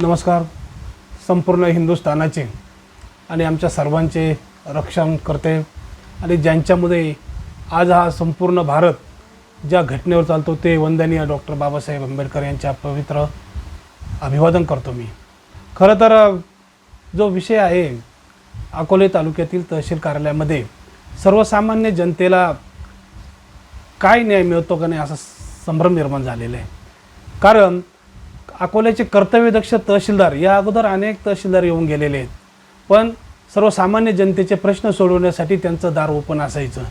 नमस्कार. संपूर्ण हिंदुस्थानाचे आणि आमच्या सर्वांचे रक्षण करते. आणि ज्यांच्यामध्ये आज हा संपूर्ण भारत ज्या घटनेवर चालतो ते वंदनीय डॉक्टर बाबासाहेब आंबेडकर यांच्या पवित्र अभिवादन करतो मी. खरं तर जो विषय आहे अकोले तालुक्यातील तहसील कार्यालयामध्ये सर्वसामान्य जनतेला काय न्याय मिळतो का नाही असा संभ्रम निर्माण झालेला आहे. कारण अकोल्याचे कर्तव्यदक्ष तहसीलदार या अगोदर अनेक तहसीलदार येऊन गेलेले आहेत. पण सर्वसामान्य जनतेचे प्रश्न सोडवण्यासाठी त्यांचं दार ओपन असायचं.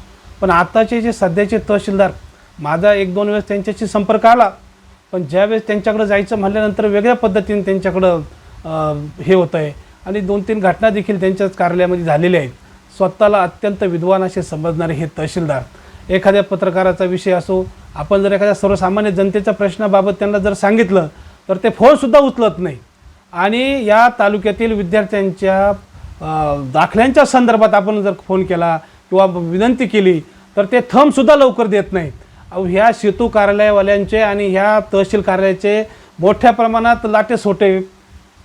पण आत्ताचे जे सध्याचे तहसीलदार माझा एक दोन वेळेस त्यांच्याशी संपर्क आला. पण ज्यावेळेस त्यांच्याकडं जायचं म्हटल्यानंतर वेगळ्या पद्धतीने त्यांच्याकडं हे होतं आहे आणि दोन तीन घटना देखील त्यांच्याच कार्यालयामध्ये झालेल्या आहेत. स्वतःला अत्यंत विद्वान असे समजणारे हे तहसीलदार. एखाद्या पत्रकाराचा विषय असो आपण जर एखाद्या सर्वसामान्य जनतेच्या प्रश्नाबाबत त्यांना जर सांगितलं तर ते फोनसुद्धा उचलत नाही. आणि या तालुक्यातील विद्यार्थ्यांच्या दाखल्यांच्या संदर्भात आपण जर फोन केला किंवा विनंती केली तर ते थंबसुद्धा लवकर देत नाहीत. ह्या सेतू कार्यालयवाल्यांचे आणि ह्या तहसील कार्यालयाचे मोठ्या प्रमाणात लाटे सोटे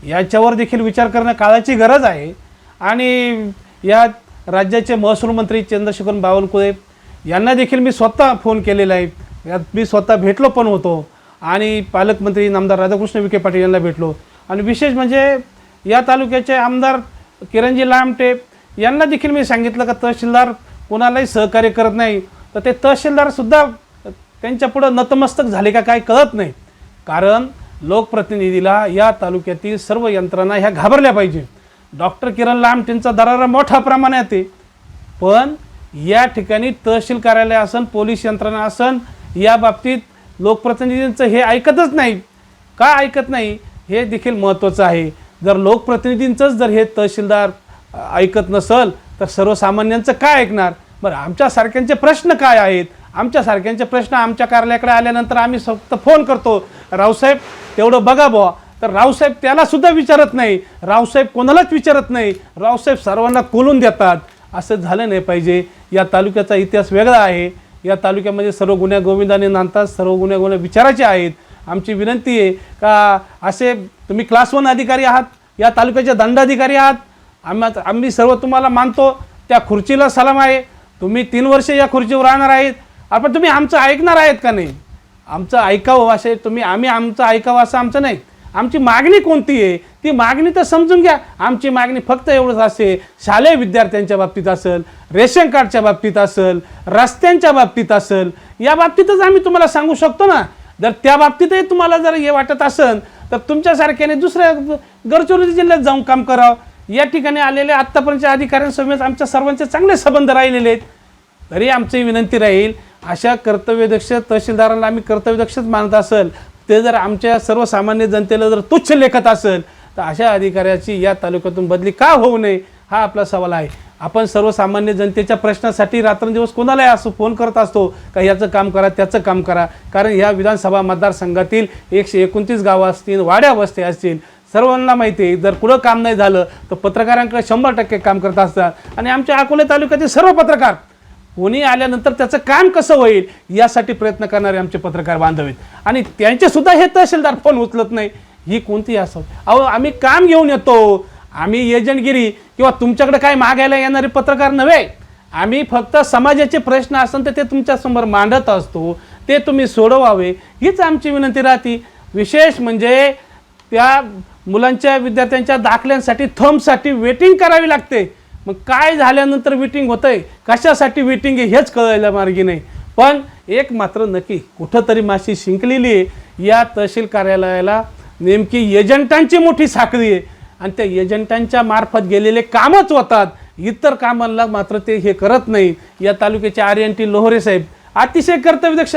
याच्यावर देखील विचार करणं काळाची गरज आहे. आणि या राज्याचे महसूल मंत्री चंद्रशेखर बावनकुळे यांना देखील मी स्वतः फोन केलेला आहे. यात मी स्वतः भेटलो पण होतो. आणि पालकमंत्री नामदार राधाकृष्ण विखे पाटील यांना भेटलो. आणि विशेष म्हणजे या तालुक्याचे आमदार किरणजी लामटे यांना देखील मी सांगितलं का तहसीलदार कोणालाही सहकार्य करत नाही तर ते तहसीलदारसुद्धा त्यांच्या पुढं नतमस्तक झाले का काय कळत नाही. कारण लोकप्रतिनिधीला या तालुक्यातील सर्व यंत्रणा ह्या घाबरल्या पाहिजे. डॉक्टर किरण लामटेंचा दरारा मोठ्या प्रमाणात आहे. पण या ठिकाणी तहसील कार्यालय असन पोलीस यंत्रणा असन या बाबतीत लोकप्रतिनिधींचं हे ऐकतच नाही. का ऐकत नाही? हे देखील महत्त्वाचं आहे. जर लोकप्रतिनिधींचंच जर हे तहसीलदार ऐकत नसल तर सर्वसामान्यांचं काय ऐकणार? बरं आमच्यासारख्यांचे प्रश्न काय आहेत? आमच्यासारख्यांचे प्रश्न आमच्या कार्यालयाकडे आल्यानंतर आम्ही फक्त फोन करतो. रावसाहेब तेवढं बघा बुवा. तर रावसाहेब त्यालासुद्धा विचारत नाही. रावसाहेब कोणालाच विचारत नाही. रावसाहेब सर्वांना कोलून देतात. असं झालं नाही पाहिजे. या तालुक्याचा इतिहास वेगळा आहे. या तालुक्यामध्ये सर्व गुन्ह्या गोविंदाने नांदतात सर्व गुन्ह्या गुन्हे विचारायचे आहेत. आमची विनंती आहे का असे तुम्ही क्लास वन अधिकारी आहात या तालुक्याचे दंडाधिकारी आहात आम्हा आम्ही सर्व तुम्हाला मानतो त्या खुर्चीला सलाम आहे. तुम्ही तीन वर्ष या खुर्चीवर राहणार आहेत. आपण तुम्ही आमचं ऐकणार आहेत का नाही? आमचं ऐकावं असे तुम्ही आम्ही आमचं ऐकावं असं आमचं नाही. आमची मागणी कोणती आहे? ती मागणी तर समजून घ्या. आमची मागणी फक्त एवढंच असते शालेय विद्यार्थ्यांच्या बाबतीत असेल रेशन कार्डच्या बाबतीत असेल रस्त्यांच्या बाबतीत असेल या बाबतीतच आम्ही तुम्हाला सांगू शकतो ना. जर त्या बाबतीतही तुम्हाला जर हे वाटत असेल तर तुमच्यासारख्याने दुसऱ्या गडचिरोली जिल्ह्यात जाऊन काम करावं. या ठिकाणी आलेले आत्तापर्यंतच्या अधिकाऱ्यांसमवेत आमच्या सर्वांचे चांगले संबंध राहिलेले आहेत. तरी आमची विनंती राहील अशा कर्तव्यदक्ष तहसीलदारांना आम्ही कर्तव्यदक्षच मानत असेल ते जर आमच्या सर्वसामान्य जनतेला जर तुच्छ लेखत असेल तर अशा अधिकाऱ्याची या तालुक्यातून बदली का होऊ नये हा आपला सवाल आहे. आपण सर्वसामान्य जनतेच्या प्रश्नासाठी रात्रंदिवस कोणालाही असं फोन करत असतो का याचं काम करा त्याचं काम करा. कारण ह्या विधानसभा मतदारसंघातील एकशे एकोणतीस गावं असतील वाड्या वस्त्या असतील सर्वांना माहिती आहे जर कुठं काम नाही झालं तर पत्रकारांकडे शंभर टक्के काम करत असतात. आणि आमच्या अकोले तालुक्यातील सर्व पत्रकार कोणी आल्यानंतर त्याचं काम कसं होईल यासाठी प्रयत्न करणारे आमचे पत्रकार बांधव आहेत. आणि त्यांचेसुद्धा हे तहसीलदार फोन उचलत नाही. ही कोणती असो अहो आम्ही काम घेऊन येतो. आम्ही एजंटगिरी किंवा तुमच्याकडे काय मागायला येणारे पत्रकार नव्हे. आम्ही फक्त समाजाचे प्रश्न असेल तर ते तुमच्यासमोर मांडत असतो. ते तुम्ही सोडवावे. हीच आमची विनंती राहते. विशेष म्हणजे त्या मुलांच्या विद्यार्थ्यांच्या दाखल्यांसाठी थंबसाठी वेटिंग करावी लागते. मग काय झाल्यानंतर मिटिंग होतं आहे कशासाठी मिटिंग आहे हेच कळायला मार्गी नाही. पण एक मात्र नक्की कुठंतरी माशी शिंकलेली आहे. या तहसील कार्यालयाला नेमकी एजंटांची मोठी साखळी आहे. आणि त्या एजंटांच्या मार्फत गेलेले कामच होतात. इतर कामांना मात्र ते हे करत नाही. या तालुक्याचे आर एन टी लोहरे साहेब अतिशय कर्तव्यदक्ष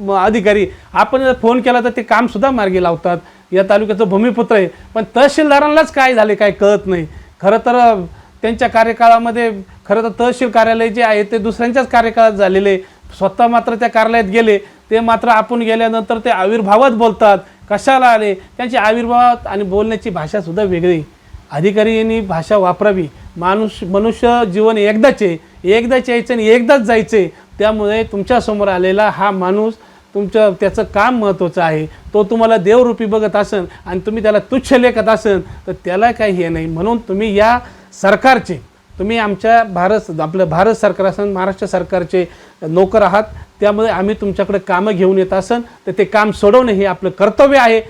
म- अधिकारी. आपण जर फोन केला तर ते कामसुद्धा मार्गी लावतात. या तालुक्याचं भूमिपुत्र आहे. पण तहसीलदारांनाच काय झाले काय कळत नाही. खरं तर त्यांच्या कार्यकाळामध्ये खरं तर तहसील कार्यालय जे आहे ते दुसऱ्यांच्याच कार्यकाळात झालेले. स्वतः मात्र त्या कार्यालयात गेले. ते मात्र आपण गेल्यानंतर ते आविर्भावात बोलतात. कशाला आले? त्यांची आविर्भावात आणि बोलण्याची भाषासुद्धा वेगळी. अधिकारी यांनी भाषा वापरावी. माणूस मनुष्य जीवन एकदाच आहे एकदाच यायचं आणि एकदाच जायचं. आहे त्यामुळे तुमच्यासमोर आलेला हा माणूस तुमचं त्याचं काम महत्त्वाचं आहे. तो तुम्हाला देवरूपी बघत असन आणि तुम्ही त्याला तुच्छ लेखत असन तर त्याला काही हे नाही. म्हणून तुम्ही या सरकारचे तुम्ही आमच्या भारत आपलं भारत सरकार असन महाराष्ट्र सरकारचे नोकर आहात त्यामुळे आम्ही तुमच्याकडे कामं घेऊन येत असन तर ते काम सोडवणं हे आपलं कर्तव्य आहे.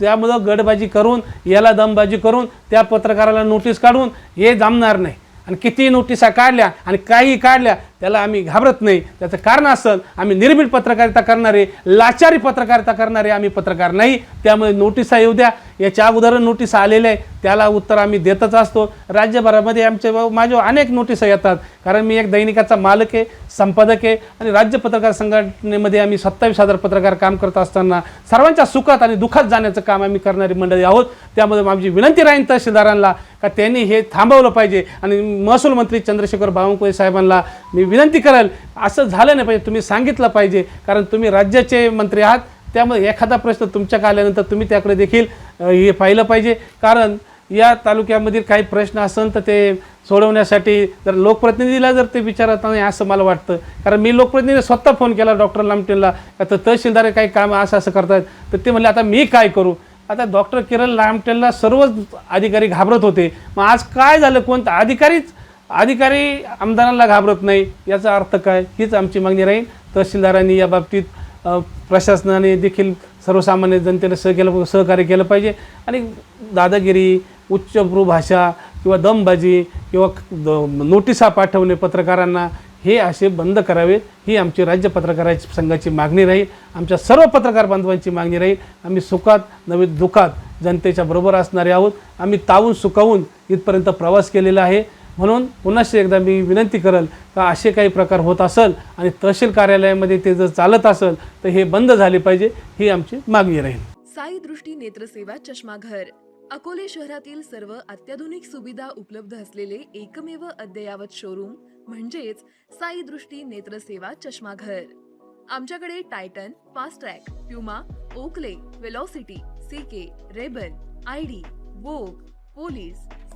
त्यामुळं गडबाजी करून याला दमबाजी करून त्या पत्रकाराला नोटीस काढून हे जमणार नाही. आणि किती नोटिसा काढल्या आणि काही काढल्या त्याला आम्ही घाबरत नाही. त्याचं कारण असेल आम्ही निर्भीड पत्रकारिता करणारे लाचारी पत्रकारिता करणारे आम्ही पत्रकार नाही. त्यामुळे नोटिसा येऊ द्या. याच्या अगोदर नोटीस आलेल्या आहे. त्याला उत्तर आम्ही देतच असतो. राज्यभरामध्ये आमचे माझ्या अनेक नोटिसा येतात. कारण मी एक दैनिकाचा मालक आहे संपादक आहे. आणि राज्य पत्रकार संघटनेमध्ये आम्ही सत्तावीस हजार पत्रकार काम करत असताना सर्वांच्या सुखात आणि दुःखात जाण्याचं काम आम्ही करणारी मंडळी आहोत. त्यामध्ये आमची विनंती राहील तहसीलदारांना का त्यांनी हे थांबवलं पाहिजे. आणि महसूल मंत्री चंद्रशेखर बावनकुळे साहेबांना मी विनंती कराल असं झालं नाही पाहिजे तुम्ही सांगितलं पाहिजे कारण तुम्ही राज्याचे मंत्री आहात त्यामुळे एखादा प्रश्न तुमच्या आल्यानंतर तुम्ही त्याकडे देखील हे पाहिलं पाहिजे. कारण या तालुक्यामधील काही प्रश्न असेल तर ते सोडवण्यासाठी जर लोकप्रतिनिधीला जर ते विचारत नाही असं मला वाटतं. कारण मी लोकप्रतिनिधी स्वतः फोन केला डॉक्टर लामटेला आता तहसीलदार काही काम असं असं करतात तर ते म्हणले आता मी काय करू? आता डॉक्टर किरण लामटेलला सर्वच अधिकारी घाबरत होते. मग आज काय झालं? कोणतं अधिकारीच अधिकारी आमदारांना घाबरत नाही. याचा अर्थ काय? हीच आमची मागणी राहील. तहसीलदारांनी या बाबतीत प्रशासनाने देखील सर्वसामान्य जनतेला सह केलं सहकार्य केलं पाहिजे. आणि दादागिरी उच्चभ्रू भाषा किंवा दमबाजी किंवा द- नोटिसा पाठवणे पत्रकारांना हे असे बंद करावेत ही आमची राज्य पत्रकाराची संघाची मागणी राहील. आमच्या सर्व पत्रकार बांधवांची मागणी राहील. आम्ही सुखात नवे दुखात जनतेच्या बरोबर असणारे आहोत. आम्ही तावून सुकावून इथपर्यंत प्रवास केलेला आहे. म्हणून पुन्हाशी एकदा मी विनंती करेल का असे काही प्रकार होत असेल आणि तहसील कार्यालयामध्ये ते जर चालत असेल तर हे बंद झाले पाहिजे ही आमची मागणी राहील. साई दृष्टी नेत्रसेवा चष्माघर अकोले शहरातील सर्व अत्याधुनिक सुविधा उपलब्ध असलेले एकमेव अद्ययावत शोरूम म्हणजेच साई दृष्टी नेत्रसेवा चष्माघर आमच्याकडे Titan fast track Puma Oakley velocity CK Rayban ID Vogue police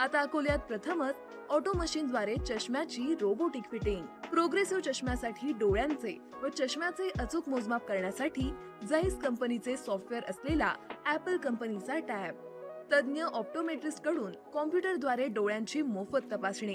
आता अकोल्यात प्रथमच ऑटो मशीनद्वारे चष्म्याची रोबोटिक फिटिंग प्रोग्रेसिव्ह चष्म्यासाठी डोळ्यांचे व चष्म्याचे अचूक मोजमाप करण्यासाठी जाईस कंपनीचे सॉफ्टवेअर असलेला ऍपल कंपनीचा टॅब तज्ज्ञ ऑप्टोमेट्रिस्टकडून कॉम्प्युटरद्वारे डोळ्यांची मोफत तपासणी.